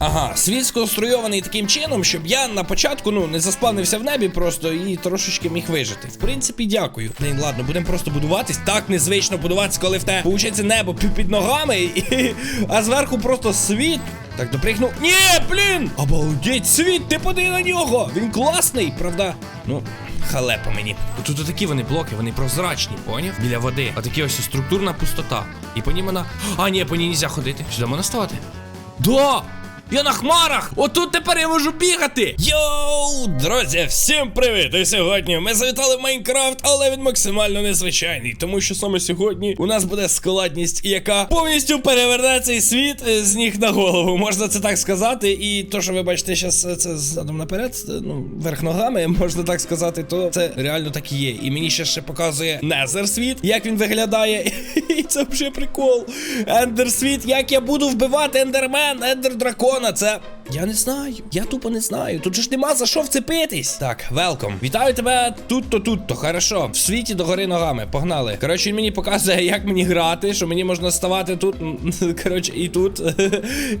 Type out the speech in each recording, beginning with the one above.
Ага, світ сконструйований таким чином, щоб я на початку ну не заспавнився в небі просто і трошечки міг вижити. В принципі, дякую. Блін, ладно, будемо просто будуватись. Так незвично будуватись, коли в тебе получається небо під, ногами, і, а зверху просто світ. Так, допригнув. Ні, блін! Обалдеть, світ, ти поди на нього! Він класний, правда? Ну, халепа мені. Тут такі вони блоки, вони прозрачні, поняв? Біля води. А такі ось структурна пустота. І по ній вона. А, ні, по ній нельзя ходити. Сюди можна ставати? Да! Я на хмарах! Отут тепер я можу бігати! Йоу, друзі, всім привіт! І сьогодні ми завітали в Майнкрафт, але він максимально незвичайний, тому що саме сьогодні у нас буде складність, яка повністю переверне цей світ е, з ніг на голову, можна це так сказати. І то, що ви бачите зараз це задом наперед, е, ну, верх ногами, можна так сказати, то це реально так і є. І мені ще ще показує Незер світ, як він виглядає. І це вже прикол. Ендер світ, як я буду вбивати ендермен, ендер дракона. Це. Я не знаю. Я тупо не знаю. Тут же ж нема за що вцепитись. Так, велком. Вітаю тебе тут-то, тут-то. Хорошо. В світі догори ногами. Погнали. Коротше, він мені показує, як мені грати, що мені можна ставати тут. Коротше, і тут.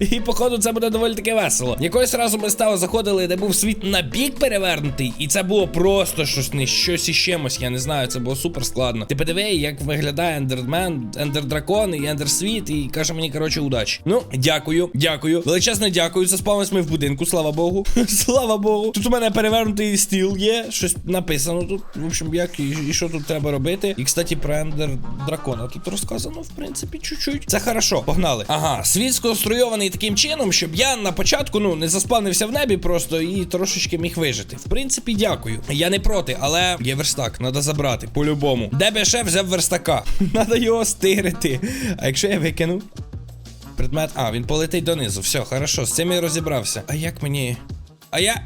І походу це буде доволі таки весело. Якогось разу ми Тео заходили, де був світ на бік перевернутий, і це було просто щось не щось із чимось. Я не знаю, це було супер складно. Ти подиви, як виглядає ендермен, ендер дракон і ендер світ, і каже мені, коротше, удачі. Ну, дякую, дякую. Величезне дякую. Заспавнились ми в будинку, слава Богу. слава Богу. Тут у мене перевернутий стіл є. Щось написано тут. В общем, як і, і що тут треба робити. І, кстати, про ендер дракона тут розказано, в принципі, чуть-чуть. Це хорошо, погнали. Ага, світ сконструйований таким чином, щоб я на початку ну не заспавнився в небі просто і трошечки міг вижити. В принципі, дякую. Я не проти, але є верстак, треба забрати по-любому. Де би ще взяв верстака? Надо його стирити. А якщо я викину? Предмет. А, він полетить донизу. Все, хорошо, з цим я розібрався. А як мені. А я.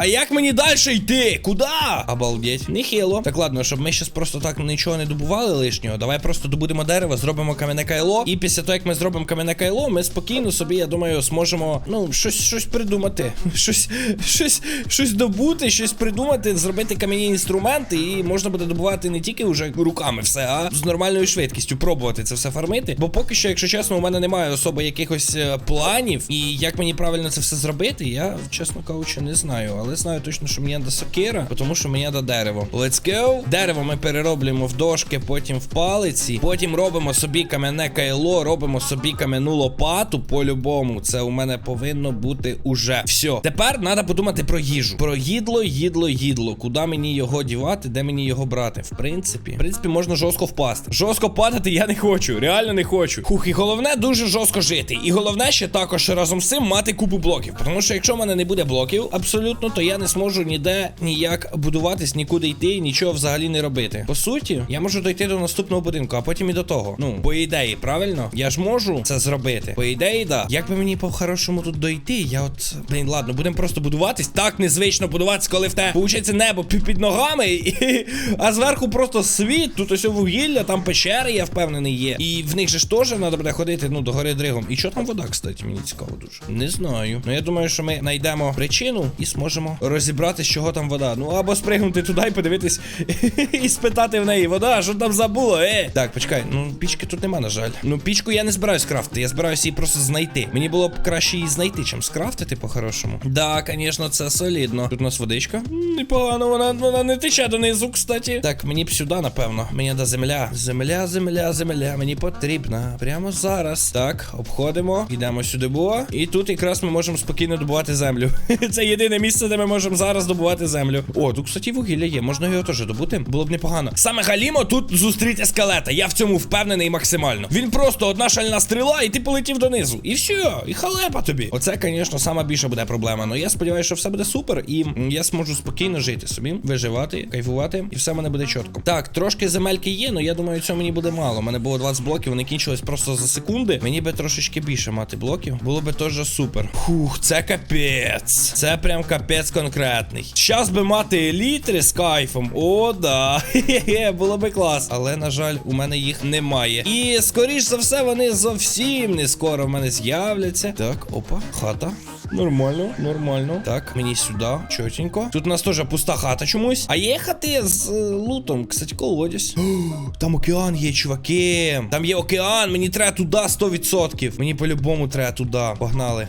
А як мені далі йти? Куда? Обалдеть. Нехило. Так ладно, щоб ми щас просто так нічого не добували лишнього. Давай просто добудемо дерево, зробимо кам'яне кайло. І після того, як ми зробимо кам'яне кайло, ми спокійно собі, я думаю, зможемо, ну, щось щось придумати. Щось, щось, щось добути, щось придумати, зробити кам'яні інструменти, і можна буде добувати не тільки вже руками все, а з нормальною швидкістю пробувати це все фармити. Бо поки що, якщо чесно, у мене немає особо якихось е, планів. І як мені правильно це все зробити, я, чесно кажучи, не знаю. Але знаю точно, що мені треба сокира, тому що мені треба дерево. Let's go. Дерево ми перероблюємо в дошки, потім в палиці. Потім робимо собі кам'яне кайло, робимо собі кам'яну лопату. По-любому, це у мене повинно бути уже. Все. Тепер треба подумати про їжу. Про їдло, їдло, їдло. Куди мені його дівати, де мені його брати? В принципі, в принципі, можна жорстко впасти. Жорстко падати я не хочу. Реально не хочу. Хух, і головне дуже жорстко жити. І головне ще також разом з цим мати купу блоків. Тому що якщо в мене не буде блоків, абсолютно, то я не зможу ніде ніяк будуватись, нікуди йти і нічого взагалі не робити. По суті, я можу дойти до наступного будинку, а потім і до того. Ну, по ідеї, правильно? Я ж можу це зробити. По ідеї, да. Як би мені по-хорошому тут дойти? Я от. Блін, ладно, будемо просто будуватись. Так незвично будуватись, коли в тебе получається небо під ногами, і, а зверху просто світ. Тут ось вугілля, там печери, я впевнений, є. І в них же ж теж треба буде ходити, ну, до гори дригом. І що там вода, кстати, мені цікаво дуже. Не знаю. Ну я думаю, що ми знайдемо причину і зможемо розібрати, з чого там вода. Ну або спригнути туди і подивитись і спитати в неї, вода, що там забуло? Е. Так, почекай, ну пічки тут нема, на жаль. Ну, пічку я не збираюсь крафтити, я збираюся її просто знайти. Мені було б краще її знайти, чим скрафтити по-хорошому. Да, звісно, це солідно. Тут у нас водичка. Непогано, вона, вона не тече донизу, кстати. Так, мені б сюди, напевно. Мені до земля. Земля, земля, земля. Мені потрібна. Прямо зараз. Так, обходимо. Йдемо сюди, бо. І тут якраз ми можемо спокійно добувати землю. Це єдине місце, де ми можемо зараз добувати землю. О, тут, кстати, вугілля є. Можна його теж добути. Було б непогано. Саме Галімо тут зустріти скелета. Я в цьому впевнений максимально. Він просто одна шальна стріла, і ти полетів донизу. І все, і халепа тобі. Оце, звісно, сама більша буде проблема. Ну я сподіваюся, що все буде супер, і я зможу спокійно жити собі, виживати, кайфувати, і все в мене буде чітко. Так, трошки земельки є, але я думаю, цього мені буде мало. У мене було 20 блоків, вони кінчились просто за секунди. Мені би трошечки більше мати блоків. Було би теж супер. Фух, це капець. Це прям капець конкретний. Щас би мати елітри з кайфом. О, да. Було би клас. Але, на жаль, у мене їх немає. І скоріш за все, вони зовсім не скоро в мене з'являться. Так, опа, хата. Нормально, нормально. Так, мені сюди, чотенько. Тут у нас теж пуста хата чомусь. А є хати з е, лутом. Кстати, колодязь. Там океан є, чуваки. Там є океан, мені треба туди 100%. Мені по-любому треба туди. Погнали.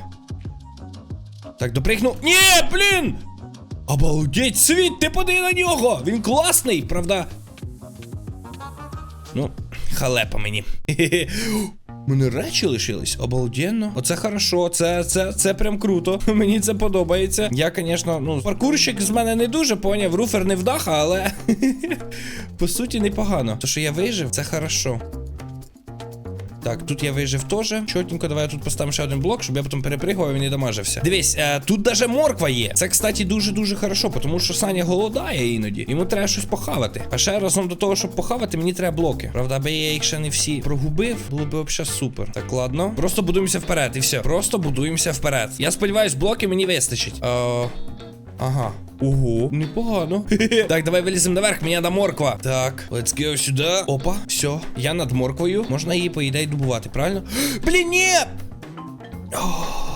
Так, допригну. Ні, блін! Обалдеть, світ, ти поди на нього! Він класний, правда? Ну, халепа мені. Мене речі лишились, обалденно. Оце хорошо, це, це, це прям круто. Мені це подобається. Я, звісно, ну, паркурщик з мене не дуже поняв, руфер не вдаха, але по суті непогано. То, що я вижив, це хорошо. Так, тут я вижив теж. Чотенько, давай я тут поставимо ще один блок, щоб я потім перепригував і не дамажився. Дивись, е, тут даже морква є. Це, кстати, дуже-дуже хорошо, тому що Саня голодає іноді. Йому треба щось похавати. А ще разом до того, щоб похавати, мені треба блоки. Правда, аби я їх ще не всі прогубив, було б взагалі супер. Так, ладно. Просто будуємося вперед, і все. Просто будуємося вперед. Я сподіваюсь, блоки мені вистачить. Е, Ага. Ого, непогано. так, давай виліземо наверх, мені до морква. Так, let's go сюди. Опа, все, я над морквою. Можна її, по ідеї, добувати, правильно? Блін, ні! О,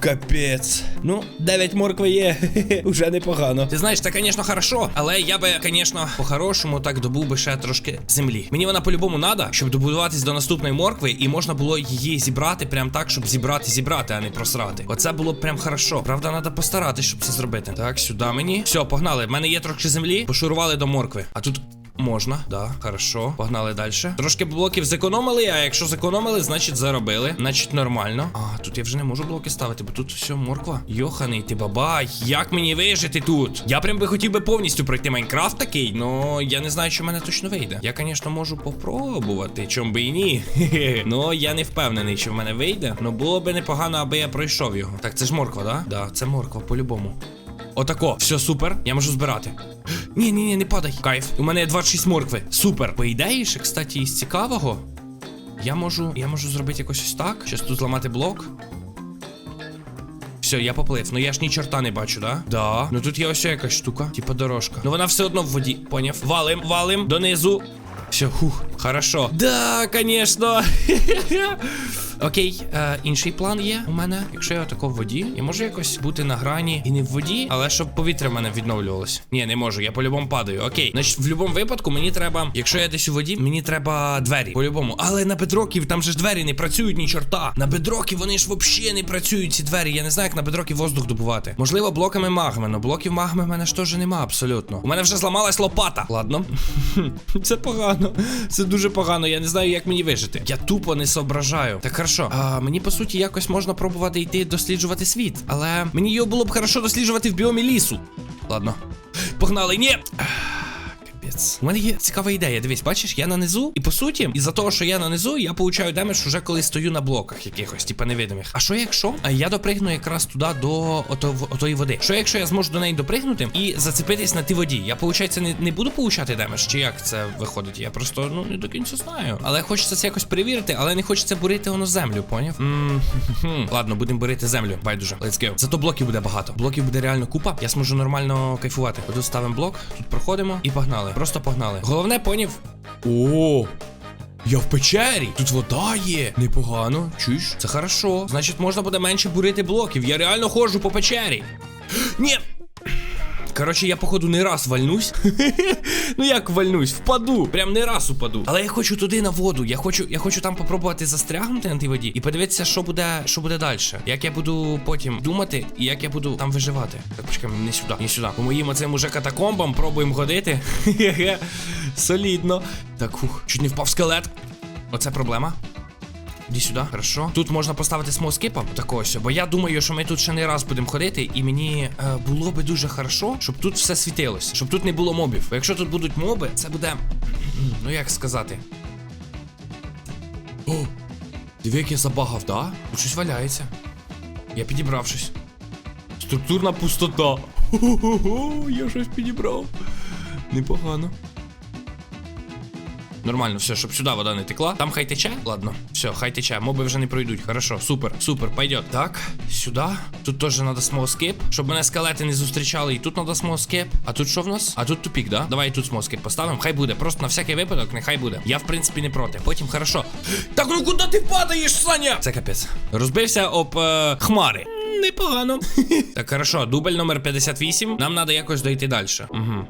Капець. Ну, 9 моркви є. Уже непогано. Ти знаєш, це, звісно, хорошо, але я би, звісно, по-хорошому так добув би ще трошки землі. Мені вона по-любому треба, щоб добудуватись до наступної моркви, і можна було її зібрати прям так, щоб зібрати, зібрати, а не просрати. Оце було б прям хорошо. Правда, треба постаратись, щоб це зробити. Так, сюди мені. Все, погнали. В мене є трохи землі, пошурували до моркви. А тут. Можна, да, хорошо. Погнали далі. Трошки блоків зекономили, а якщо зекономили, значить заробили. Значить нормально. А, тут я вже не можу блоки ставити, бо тут все морква. Йоханий ти бабай. Як мені вижити тут? Я прям би хотів би повністю пройти Майнкрафт такий, но я не знаю, що в мене точно вийде. Я, звісно, можу попробувати, чом би і ні. Ну, я не впевнений, що в мене вийде. Ну було би непогано, аби я пройшов його. Так, це ж морква, да? Да, це морква, по-любому. Отако, все супер, я можу збирати. Ні, ні, ні, не падай. Кайф. У мене є 26 моркви. Супер. По ідеї, ще, кстати, із цікавого. Я можу. Я можу зробити якось ось так. Щас тут зламати блок. Все, я поплив. Ну я ж ні чорта не бачу, да? Да. Ну тут є ось якась штука, типа дорожка. Ну вона все одно в воді. Поняв. Валим, валим донизу. Все, хух, хорошо. Да, конечно. Окей, е, інший план є у мене. Якщо я тако в воді, я можу якось бути на грані і не в воді, але щоб повітря в мене відновлювалося. Ні, не можу, я по-любому падаю. Окей. Значить, в будь-якому випадку мені треба, якщо я десь у воді, мені треба двері. По-любому. Але на бедроків там же ж двері не працюють ні чорта. На бедрокі вони ж взагалі не працюють, ці двері. Я не знаю, як на бедрокі воздух добувати. Можливо, блоками магми, але блоків магми в мене ж теж нема абсолютно. У мене вже зламалась лопата. Ладно. Це погано. Це дуже погано. Я не знаю, як мені вижити. Я тупо не соображаю. Так хорошо. А, мені по суті якось можна пробувати йти досліджувати світ. Але мені його було б хорошо досліджувати в біомі лісу. Ладно. Погнали, ні. Капець. У мене є цікава ідея. Дивись, бачиш, я на низу, і по суті, із-за того, що я на низу, я получаю демедж уже коли стою на блоках якихось, типа невидимих. А що якщо я допригну якраз туди до ото, отої води? Що якщо я зможу до неї допригнути і зацепитись на ті воді? Я, виходить, не, не буду получати демедж? Чи як це виходить? Я просто ну не до кінця знаю. Але хочеться це якось перевірити, але не хочеться бурити воно землю, поняв? Ладно, будемо бурити землю. Байдуже. Let's go. Зато блоків буде багато. Блоків буде реально купа. Я зможу нормально кайфувати. Тут ставимо блок, тут проходимо і погнали. Просто погнали. Головне, понів. О! Я в печері. Тут вода є. Непогано. Чуєш? Це хорошо. Значить, можна буде менше бурити блоків. Я реально ходжу по печері. Ні. Коротше, я, походу, не раз вальнусь. ну як вальнусь? Впаду. Прям не раз упаду. Але я хочу туди на воду. Я хочу, я хочу там попробувати застрягнути на тій воді і подивитися, що буде, що буде далі. Як я буду потім думати, і як я буду там виживати. Так, почекай, не сюди, не сюди. По моїм оцим уже катакомбам пробуємо ходити. Солідно. Так, хух, чуть не впав скелет. Оце проблема. Іди сюди, хорошо. Тут можна поставити смоскипа, так ось, бо я думаю, що ми тут ще не раз будемо ходити, і мені е, було би дуже хорошо, щоб тут все світилось, щоб тут не було мобів. Бо якщо тут будуть моби, це буде. Ну як сказати. О! Диви, як я забагав, да? Тут щось валяється. Я підібрав щось. Структурна пустота. Хо-хо-хо, я щось підібрав. Непогано. Нормально, все, щоб сюди вода не текла. Там хай тече. Ладно, все, хай тече. Моби вже не пройдуть. Хорошо, супер, супер, пойдет. Так, сюди. Тут теж треба смолскип, щоб мене скелети не зустрічали. І тут треба смолскип. А тут що в нас? А тут тупік, да? Давай тут смолскип поставимо. Хай буде. Просто на всякий випадок, нехай буде. Я в принципі не проти. Потім хорошо. Так ну куди ти падаєш, Саня? Це капець. Розбився об е, хмари. Непогано. так, хорошо, дубль номер 58. Нам треба якось дойти далі. Угу.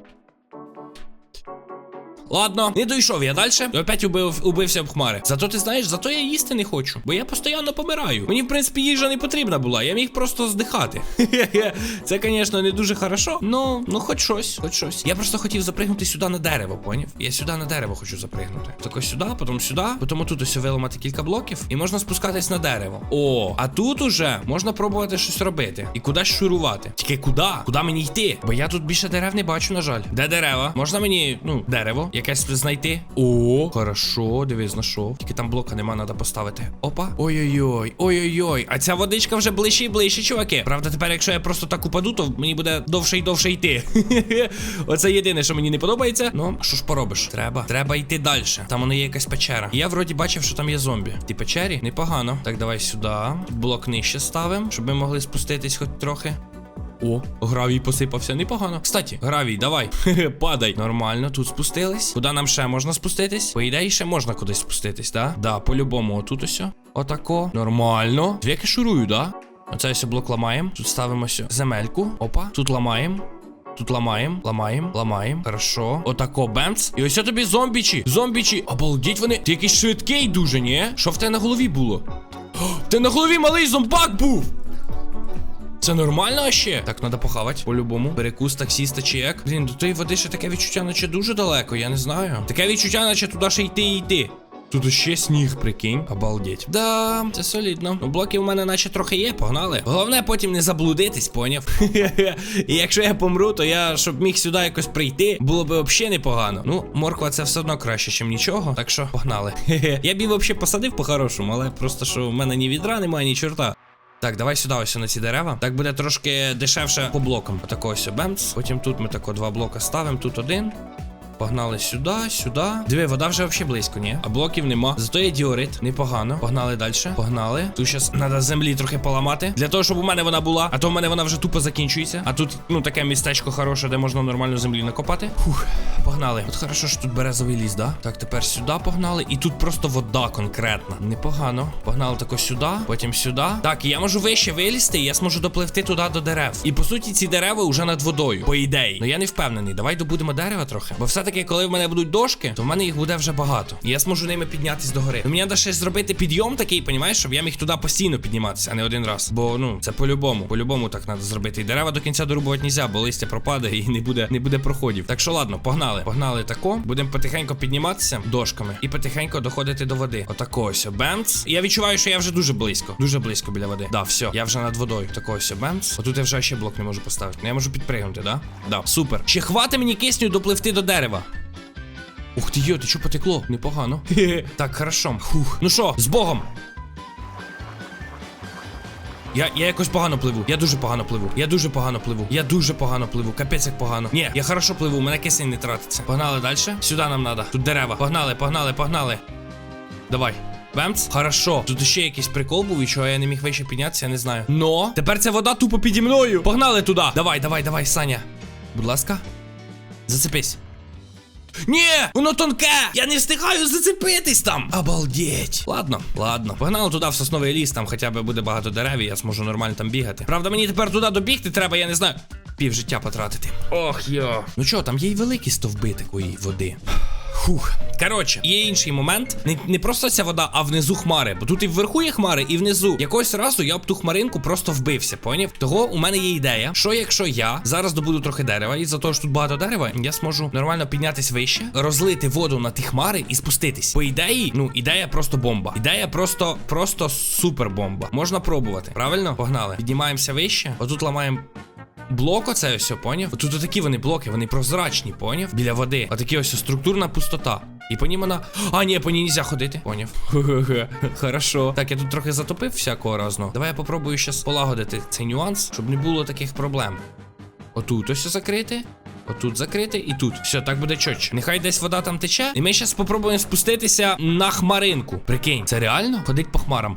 Ладно, не дійшов я далі. Опять убив, убився об хмари. Зато ти знаєш, зато я їсти не хочу. Бо я постійно помираю. Мені, в принципі, їжа не потрібна була. Я міг просто здихати. Це, звісно, не дуже хорошо. Ну, ну хоч щось, хоч щось. Я просто хотів запригнути сюди на дерево, поняв? Я сюди на дерево хочу запригнути. Так ось сюди, потім сюди, потім тут ось виламати кілька блоків, і можна спускатись на дерево. О, а тут уже можна пробувати щось робити. І кудись шурувати. Тільки куди? Куди мені йти? Бо я тут більше дерев не бачу, на жаль. Де дерева? Можна мені, ну, дерево, якесь знайти? О, хорошо, дивись, знайшов. Тільки там блока нема, треба поставити. Опа. Ой-ой-ой, ой-ой-ой. А ця водичка вже ближче і ближче, чуваки. Правда, тепер, якщо я просто так упаду, то мені буде довше і довше йти. Оце єдине, що мені не подобається. Ну, що ж поробиш? Треба. Треба йти далі. Там воно є якась печера. Я вроді бачив, що там є зомбі. В тій печері непогано. Так, давай сюди. Блок нижче ставимо, щоб ми могли спуститись хоч трохи. О, гравій посипався непогано. Кстати, гравій, давай. Падай. Нормально, тут спустились. Куди нам ще можна спуститись? По ідеї, ще можна кудись спуститись? Да? Да, по-любому, отут ось. Отако. Нормально. Дві шурую, да? Оце ось блок ламаємо. Тут ставимо сьо земельку. Опа. Тут ламаємо. Тут ламаємо, ламаємо, ламаємо. Хорошо. Отако, бемц. І ось тобі зомбічі. Зомбічі. Обалдіть вони. Ти якийсь швидкий дуже, ні? Що в тебе на голові було? В на голові малий зомбак був. Це нормально ще? Так, треба похавати. По-любому. Перекус таксіста чи як. Блін, до тої води ще таке відчуття, наче дуже далеко, я не знаю. Таке відчуття, наче туди ще йти і йти. Тут ще сніг, прикинь. Обалдеть. Да, це солідно. Ну, блоків у мене наче трохи є, погнали. Головне потім не заблудитись, поняв? І якщо я помру, то я, щоб міг сюди якось прийти, було би взагалі непогано. Ну, морква це все одно краще, ніж нічого. Так що погнали. Я б її взагалі посадив по-хорошому, але просто що в мене ні відра немає, ні чорта. Так, давай сюди ось на ці дерева. Так буде трошки дешевше по блокам. Отако ось бемц. Потім тут ми тако два блока ставимо, тут один. Погнали сюди, сюди. Диви, вода вже взагалі близько, ні? А блоків нема. Зато є діорит. Непогано. Погнали далі. Погнали. Тут зараз треба землі трохи поламати. Для того, щоб у мене вона була. А то в мене вона вже тупо закінчується. А тут, ну, таке містечко хороше, де можна нормально землі накопати. Фух, погнали. От хорошо, що тут березовий ліс, да? Так, тепер сюди погнали. І тут просто вода конкретна. Непогано. Погнали тако сюди, потім сюди. Так, і я можу вище вилізти, і я зможу допливти туди до дерев. І по суті, ці дерева вже над водою. По ідеї. Ну я не впевнений. Давай добудемо дерева трохи. Бо все-таки, коли в мене будуть дошки, то в мене їх буде вже багато. І я зможу ними піднятися до гори. Мені треба ще зробити підйом такий, понімаєш, щоб я міг туди постійно підніматися, а не один раз. Бо ну це по-любому. По-любому так треба зробити. І дерева до кінця дорубувати нельзя, бо листя пропаде і не буде, не буде проходів. Так що ладно, погнали. Погнали тако. Будемо потихеньку підніматися дошками і потихеньку доходити до води. Отако ось бемц. Я відчуваю, що я вже дуже близько. Дуже близько біля води. Да, все, я вже над водою. Тако ось бемц. Отут я вже ще блок не можу поставити. Ну я можу підпригнути, да? Да, супер. Ще хвати мені кисню допливти до дерева. Ух ти йо, ти що потекло? Непогано. Так, хорошо. Фух. Ну що, з Богом. Я, я якось погано пливу. Я дуже погано пливу. Я дуже погано пливу. Я дуже погано пливу. Капець як погано. Ні, я хорошо пливу, у мене кисень не тратиться. Погнали далі. Сюди нам треба. Тут дерева. Погнали, погнали, погнали. Давай. Бемц? Хорошо. Тут ще якийсь прикол був, і чого я не міг вище піднятися, я не знаю. Но тепер ця вода тупо піді мною. Погнали туди. Давай, давай, давай, Саня. Будь ласка. Зацепись. Ні, воно тонке! Я не встигаю зацепитись там! Обалдеть! Ладно, ладно. Погнали туди в сосновий ліс, там хоча б буде багато дерев, і я зможу нормально там бігати. Правда, мені тепер туди добігти треба, я не знаю. Пів життя потратити. Ох йо. Ну що, там є й великі стовби такої води. Фух. Коротше, є інший момент. Не, не просто ця вода, а внизу хмари. Бо тут і вверху є хмари, і внизу. Якогось разу я об ту хмаринку просто вбився, поняв? Того у мене є ідея, що якщо я зараз добуду трохи дерева, і за того, що тут багато дерева, я зможу нормально піднятись вище, розлити воду на ті хмари і спуститись. По ідеї, ну, ідея просто бомба. Ідея просто, просто супер бомба. Можна пробувати. Правильно? Погнали. Піднімаємося вище. Отут ламаємо Блок оце ось, поняв? Тут отакі вони блоки, вони прозрачні, поняв? Біля води. Отакі ось структурна пустота. І по ній вона. А, ні, по ній нельзя ходити. Поняв. Хорошо. Так, я тут трохи затопив всякого разного. Давай я попробую щас полагодити цей нюанс, щоб не було таких проблем. Отут ось закрити. Отут закрити і тут. Все, так буде чотче. Нехай десь вода там тече. І ми зараз спробуємо спуститися на хмаринку. Прикинь, це реально? Ходить по хмарам.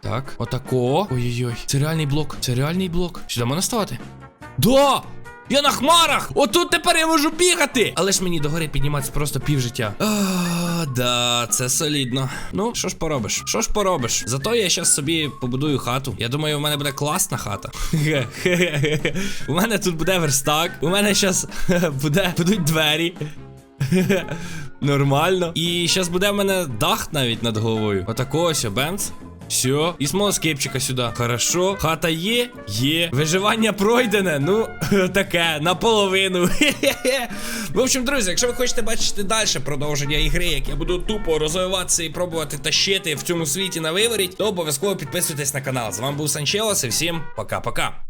Так, отако. Ой-ой-ой. Це реальний блок. Це реальний блок. Сюди можна ставати? Да! Я на хмарах! Отут тепер я можу бігати! Але ж мені догори підніматися просто пів життя. Да, це солідно. Ну, що ж поробиш? Що ж поробиш? Зато я зараз собі побудую хату. Я думаю, у мене буде класна хата. У мене тут буде верстак. У мене зараз буде будуть двері. Нормально. І зараз буде в мене дах навіть над головою. Отакого ось, бемц. Все, і смолоскипчика сюди. Хорошо. Хата є? Є. Виживання пройдене. Ну, таке, наполовину. В общем, друзі, якщо ви хочете бачити далі продовження ігри, як я буду тупо розвиватися і пробувати тащити в цьому світі на виворіть, то обов'язково підписуйтесь на канал. З вами був Санчелос і всім пока-пока.